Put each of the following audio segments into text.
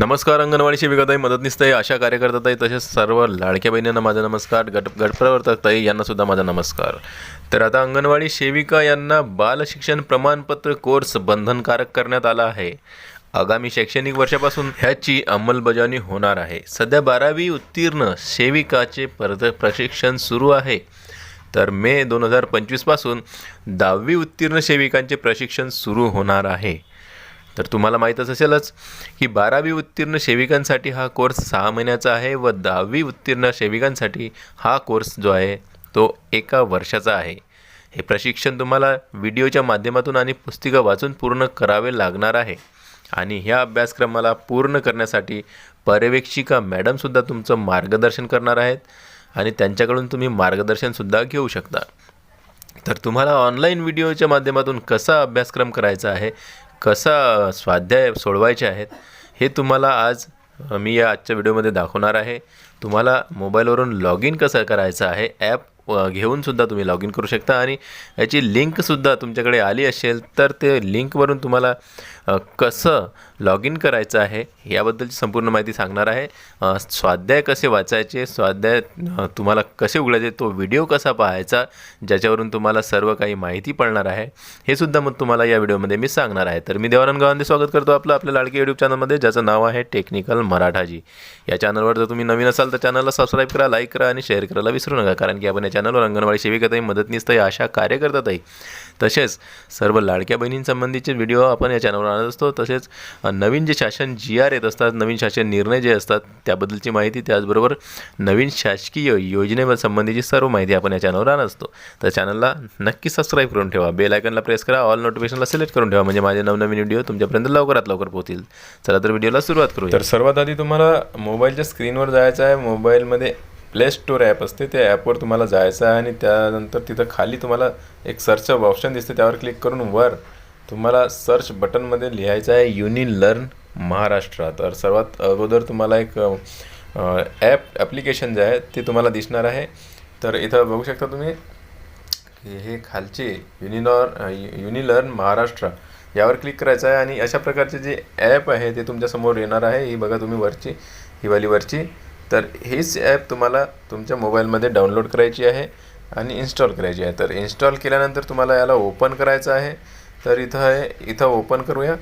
नमस्कार अंगणवाडी सेविकाताई मदतनीसताई आशा कार्यकर्ताताई तसेच सर्व लाडक्या बहिणींना माझा नमस्कार. गट गटप्रवर्तकताई ताई यांनासुद्धा माझा नमस्कार. तर आता अंगणवाडी सेविका यांना बाल शिक्षण प्रमाणपत्र कोर्स बंधनकारक करण्यात आला आहे. आगामी शैक्षणिक वर्षापासून ह्याची अंमलबजावणी होणार आहे. सध्या बारावी उत्तीर्ण सेविकाचे परत प्रशिक्षण सुरू आहे. तर मे दोन हजार पंचवीसपासून दहावी उत्तीर्ण सेविकांचे प्रशिक्षण सुरू होणार आहे. तर तुम्हाला माहीतच असेलच की बारावी उत्तीर्ण सेविकांसाठी हा कोर्स सहा महिन्याचा आहे व दहावी उत्तीर्ण सेविकांसाठी हा कोर्स जो आहे तो एका वर्षाचा आहे. हे प्रशिक्षण तुम्हाला व्हिडिओच्या माध्यमातून आणि पुस्तिका वाचून पूर्ण करावे लागणार आहे. आणि ह्या अभ्यासक्रमाला पूर्ण करण्यासाठी पर्यवेक्षिका मॅडमसुद्धा तुमचं मार्गदर्शन करणार आहेत आणि त्यांच्याकडून तुम्ही मार्गदर्शनसुद्धा घेऊ शकता. तर तुम्हाला ऑनलाईन व्हिडिओच्या माध्यमातून कसा अभ्यासक्रम करायचा आहे कसा स्वाध्याय सोडवायचे आहेत हे तुम्हाला आज मी या आजच्या व्हिडिओमध्ये दाखवणार आहे. तुम्हाला मोबाईलवरून लॉग इन कसं करायचं आहे ॲप घेऊनसुद्धा तुम्ही लॉग इन करू शकता. आणि याची लिंकसुद्धा तुमच्याकडे आली असेल तर ते लिंकवरून तुम्हाला कसं लॉग इन करायचं आहे याबद्दलची संपूर्ण माहिती सांगणार आहे. स्वाध्याय कसे वाचायचे स्वाध्याय तुम्हाला कसे उघडायचे तो व्हिडिओ कसा पाहायचा ज्याच्यावरून तुम्हाला सर्व काही माहिती पडणार आहे हे सुद्धा मग तुम्हाला या व्हिडिओमध्ये मी सांगणार आहे. तर मी देवानंद गावांदे स्वागत करतो आपलं आपल्या लाडके यूट्यूब चॅनलमध्ये ज्याचं नाव आहे टेक्निकल मराठाजी या चॅनलवर जर तुम्ही नवीन असाल तर चॅनलला सबस्क्राईब करा लाईक करा आणि शेअर करायला विसरू नका कारण की आपण चॅनलवर अंगणवाडी सेविकाताई मदतनीसताई आशा कार्यकर्ताताई तसेच सर्व लाडक्या बहिणींसंबंधीचे व्हिडिओ आपण या चॅनलवर आणत असतो. तसेच नवीन जे शासन जी आर येत असतात नवीन शासन निर्णय जे असतात त्याबद्दलची माहिती त्याचबरोबर नवीन शासकीय योजनेसंबंधीची सर्व माहिती आपण या चॅनलवर आणत असतो. तर चॅनलला नक्की सबस्क्राईब करून ठेवा. बेल आयकनला प्रेस करा. ऑल नोटिफिकेशनला सिलेक्ट करून ठेवा. म्हणजे माझे नवनवीन व्हिडिओ तुमच्यापर्यंत लवकरात लवकर पोहोचतील. चला तर व्हिडिओला सुरुवात करू तर सर्वात आधी तुम्हाला मोबाईलच्या स्क्रीनवर जायचं आहे. मोबाईलमध्ये प्ले स्टोर ॲप असते त्या ॲपवर तुम्हाला जायचं आहे आणि त्यानंतर तिथं खाली तुम्हाला एक सर्च ऑप्शन दिसते त्यावर क्लिक करून वर तुम्हाला सर्च बटनमध्ये लिहायचं आहे युनि लर्न महाराष्ट्र तर सर्वात अगोदर तुम्हाला एक ॲप ॲप्लिकेशन जे आहे ते तुम्हाला दिसणार आहे. तर इथं बघू शकता तुम्ही हे खालचे युनिनॉर युनिलर्न महाराष्ट्र यावर क्लिक करायचं आहे आणि अशा प्रकारचे जे ॲप आहे ते तुमच्यासमोर येणार आहे. ही बघा तुम्ही वरची ही वाली वरची. तर हेच ॲप तुम्हाला तुमच्या मोबाईलमध्ये डाउनलोड करायची आहे आणि इन्स्टॉल करायची आहे. तर इन्स्टॉल केल्यानंतर तुम्हाला याला ओपन करायचं आहे. तर इथं आहे इथं ओपन करूया.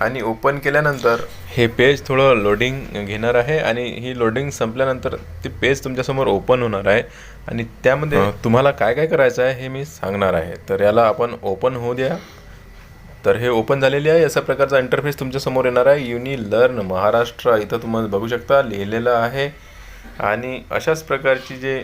आणि ओपन केल्यानंतर हे पेज थोडं लोडिंग घेणार आहे आणि ही लोडिंग संपल्यानंतर ते पेज तुमच्यासमोर ओपन होणार आहे. आणि त्यामध्ये तुम्हाला काय काय करायचं आहे हे मी सांगणार आहे. तर याला आपण ओपन होऊ द्या. तर हे ओपन झालेले आहे. अशा प्रकारचा इंटरफेस तुमच्यासमोर येणार आहे. युनी लर्न महाराष्ट्र इथं तुम्हाला बघू शकता लिहिलेलं आहे. आणि अशाच प्रकारची जे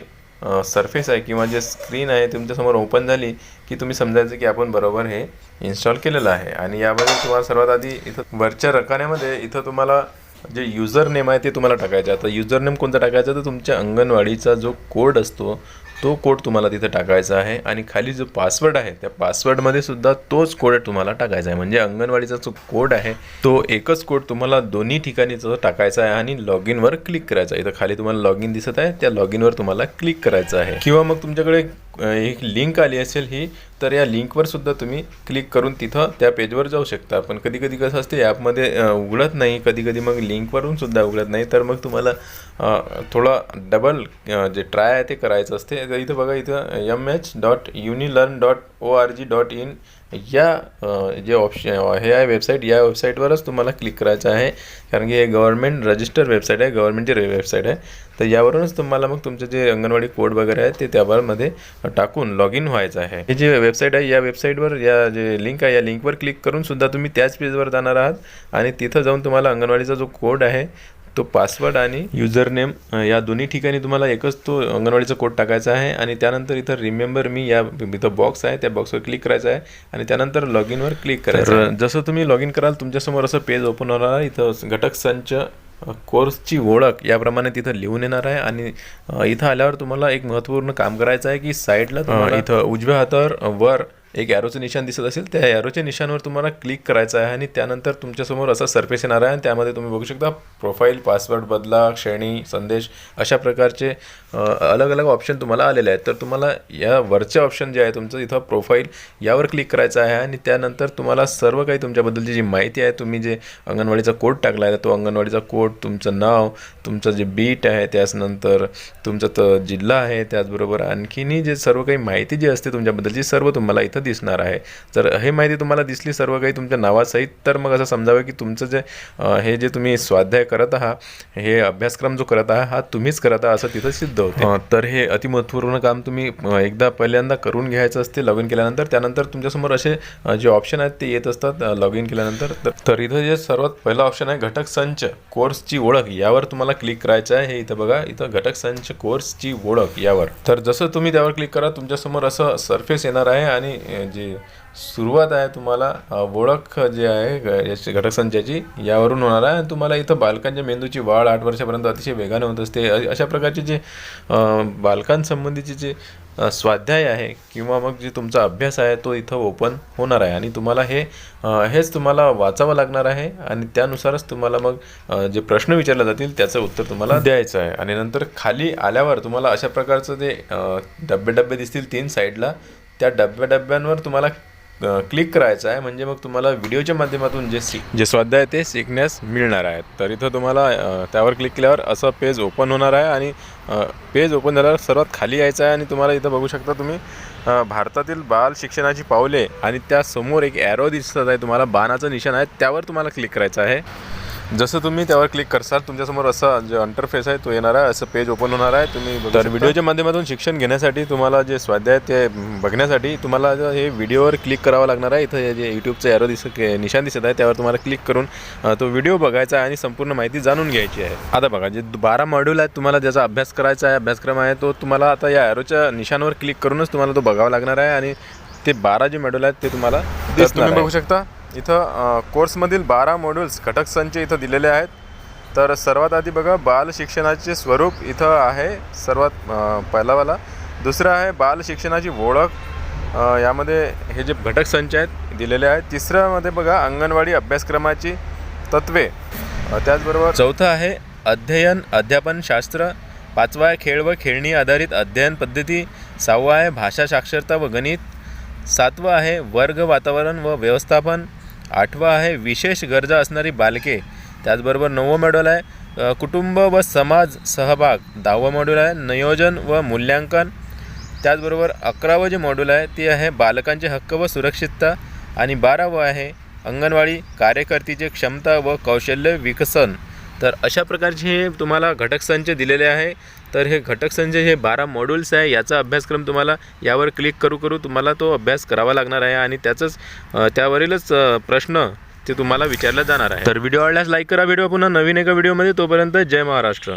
सरफेस आहे किंवा जे स्क्रीन आहे तुमच्यासमोर ओपन झाली की तुम्ही समजायचं की आपण बरोबर हे इन्स्टॉल केलेलं आहे. आणि यामध्ये तुम्हाला सर्वात आधी इथं वरच्या रकान्यामध्ये इथं तुम्हाला जे युजर नेम आहे ते तुम्हाला टाकायचं आहे. आता युजर नेम कोणता टाकायचा? तर तुमच्या अंगणवाडीचा जो कोड असतो तो कोड तुम्हाला तिथं टाकायचा आहे आणि खाली जो पासवर्ड आहे त्या पासवर्डमध्ये सुद्धा तोच कोड तुम्हाला टाकायचा आहे. म्हणजे अंगणवाडीचा जो कोड आहे तो एकच कोड तुम्हाला दोन्ही ठिकाणी जो टाकायचा आहे आणि लॉग इनवर क्लिक करायचा आहे. इथं खाली तुम्हाला लॉग इन दिसत आहे त्या लॉग इनवर तुम्हाला क्लिक करायचं आहे. किंवा मग तुमच्याकडे एक लिंक आली असेल ही तर या लिंकवर सुद्धा तुम्ही क्लिक करून तिथं त्या पेजवर जाऊ शकता. पण कधी कधी कसं असते ॲपमध्ये उघडत नाही. कधी कधी मग लिंकवरून सुद्धा उघडत नाही. तर मग तुम्हाला थोडा थोडं डबल जे ट्राय आहे ते करायचं असते. का इथं बघा इथं M H dot unilearn dot O R G dot in या जे ऑप्शन हे आहे वेबसाईट या वेबसाईटवरच तुम्हाला क्लिक करायचं आहे. कारण की हे गव्हर्नमेंट रजिस्टर वेबसाईट आहे गव्हर्नमेंटची वेबसाईट आहे. तर यावरूनच तुम्हाला मग तुमचे जे अंगणवाडी कोड वगैरे आहे ते त्यावरमध्ये टाकून लॉग इन व्हायचं आहे. हे जे वेबसाईट आहे या वेबसाईटवर या जे लिंक आहे या लिंकवर क्लिक करून सुद्धा तुम्ही त्याच पेजवर जाणार आहात. आणि तिथं जाऊन तुम्हाला अंगणवाडीचा जो कोड आहे तो पासवर्ड आणि युजर नेम या दोन्ही ठिकाणी तुम्हाला एकच तो अंगणवाडीचा कोड टाकायचा आहे आणि त्यानंतर इथं रिमेंबर मी या इथं बॉक्स आहे त्या बॉक्सवर क्लिक करायचं आहे आणि त्यानंतर लॉग इनवर क्लिक करायचं. जसं तुम्ही लॉग इन कराल तुमच्यासमोर असं पेज ओपन होणार आहे इथं घटक संच कोर्सची ओळख याप्रमाणे तिथं लिहून येणार आहे आणि इथं आल्यावर तुम्हाला एक महत्त्वपूर्ण काम करायचं आहे की साईडला तुम्हाला इथं उजव्या हातावर वर एक ॲरोचं निशाण दिसत असेल त्या ॲरोच्या निशाणवर तुम्हाला क्लिक करायचं आहे आणि त्यानंतर तुमच्यासमोर असा सरफेस येणार आहे आणि त्यामध्ये तुम्ही बघू शकता प्रोफाईल पासवर्ड बदला श्रेणी संदेश अशा प्रकारचे अलग अलग ऑप्शन तुम्हाला आलेले आहेत. तर तुम्हाला या वरचे ऑप्शन जे आहे तुमचं इथं प्रोफाईल यावर क्लिक करायचं आहे आणि त्यानंतर तुम्हाला सर्व काही तुमच्याबद्दलची जी माहिती आहे तुम्ही जे अंगणवाडीचा कोड टाकला आहे तो अंगणवाडीचा कोड तुमचं नाव तुमचं जे बीट आहे त्याचनंतर तुमचा जिल्हा आहे त्याचबरोबर आणखीनही जे सर्व काही माहिती जी असते तुमच्याबद्दलची सर्व तुम्हाला इथं दिसणार आहे. जर हे माहिती तुम्हाला दिसली सर्व काही तुमच्या नावासहित तर मग असं समजावं की तुमचं जे हे जे तुम्ही स्वाध्याय करत आहात हे अभ्यासक्रम जो करत आहात हा तुम्हीच करत आहात असं तिथं सिद्ध होतं. तर हे अतिमहत्वपूर्ण काम तुम्ही एकदा पहिल्यांदा करून घ्यायचं असते लॉग इन केल्यानंतर. त्यानंतर तुमच्यासमोर असे जे ऑप्शन आहेत ते येत असतात लॉग इन केल्यानंतर. तर- तर इथं जे सर्वात पहिला ऑप्शन आहे घटक संच कोर्सची ओळख. यावर तुम्हाला क्लिक करायचं आहे. हे इथं बघा इथं घटक संच कोर्सची ओळख यावर. तर जसं तुम्ही त्यावर क्लिक करा तुमच्यासमोर असं सरफेस येणार आहे आणि जे सुरुवात आहे तुम्हाला ओळख जे आहे याची घटक यावरून होणार आहे. आणि तुम्हाला इथं बालकांच्या मेंदूची वाढ आठ वर्षापर्यंत अतिशय वेगाने होत असते. अशा प्रकारचे जे बालकांसंबंधीचे जे स्वाध्याय आहे किंवा मग जे तुमचा अभ्यास आहे तो इथं ओपन होणार आहे. आणि तुम्हाला हे हेच तुम्हाला वाचावं लागणार आहे. आणि त्यानुसारच तुम्हाला मग जे प्रश्न विचारले जातील त्याचं उत्तर तुम्हाला द्यायचं आहे. आणि नंतर खाली आल्यावर तुम्हाला अशा प्रकारचं ते डब्बे डब्बे दिसतील तीन साईडला त्या डब्या डब्यांवर तुम्हाला क्लिक करायचं आहे. म्हणजे मग तुम्हाला व्हिडिओच्या माध्यमातून जे शिक जे स्वाध्याय ते शिकण्यास मिळणार आहेत. तर इथं तुम्हाला त्यावर क्लिक केल्यावर असं पेज ओपन होणार आहे आणि पेज ओपन झाल्यावर सर्वात खाली यायचं आहे आणि तुम्हाला इथं बघू शकता तुम्ही भारतातील बाल शिक्षणाची पावले आणि त्यासमोर एक ॲरो दिसत आहे. तुम्हाला बाणाचं निशाण आहे. त्यावर तुम्हाला क्लिक करायचं आहे. जसं तुम्ही त्यावर क्लिक करसाल तुमच्यासमोर असा जे अंटरफेस आहे तो येणार आहे असं पेज ओपन होणार आहे तुम्ही तर व्हिडिओच्या माध्यमातून शिक्षण घेण्यासाठी तुम्हाला जे स्वाध्याय आहे ते बघण्यासाठी तुम्हाला हे व्हिडिओवर क्लिक करावं लागणार आहे इथं जे यूट्यूबचं एरो दिसत निशाण दिसत आहे त्यावर तुम्हाला क्लिक करून तो व्हिडिओ बघायचा आहे आणि संपूर्ण माहिती जाणून घ्यायची आहे. आता बघा जे बारा मॉड्यूल आहेत तुम्हाला ज्याचा अभ्यास करायचा आहे अभ्यासक्रम आहे तो तुम्हाला आता या एरोच्या निशाणवर क्लिक करूनच तुम्हाला तो बघावा लागणार आहे आणि ते बारा जे मॉड्यूल आहेत ते तुम्हाला तुम्ही बघू शकता. इथं कोर्समधील बारा मॉड्यूल्स घटक संच इथं दिलेले आहेत. तर सर्वात आधी बघा बाल शिक्षणाचे स्वरूप इथं आहे सर्वात पहिलावाला. दुसरं आहे बाल शिक्षणाची ओळख. यामध्ये हे जे घटक संच आहेत दिलेले आहेत. तिसऱ्यामध्ये बघा अंगणवाडी अभ्यासक्रमाची तत्वे. त्याचबरोबर चौथं आहे अध्ययन अध्यापन शास्त्र. पाचवा आहे खेळ व खेळणी आधारित अध्ययन पद्धती. सहावा आहे भाषा साक्षरता व गणित. सातवं आहे वर्ग वातावरण व व्यवस्थापन. आठवा आहे विशेष गरजा असणारी बालके. त्याचबरोबर नववं मॉड्यूल आहे कुटुंब व समाज सहभाग. दहावं मॉड्यूल आहे नियोजन व मूल्यांकन. त्याचबरोबर अकरावं जे मॉड्यूल आहे ते आहे बालकांचे हक्क व सुरक्षितता. आणि बारावं आहे अंगणवाडी कार्यकर्तीचे क्षमता व कौशल्य विकसन. तर अशा प्रकारचे हे तुम्हाला घटक संच दिलेले आहे. तर हे घटक संजय हे बारा मॉड्यूल्स आहे. याचा अभ्यासक्रम तुम्हाला यावर क्लिक करू करू तुम्हाला तो अभ्यास करावा लागणार आहे आणि त्याचंच त्यावरीलच प्रश्न ते तुम्हाला विचारला जाणार आहे. तर व्हिडिओ आवडल्यास लाईक करा. व्हिडिओ पुन्हा नवीन एका व्हिडिओमध्ये तोपर्यंत जय महाराष्ट्र.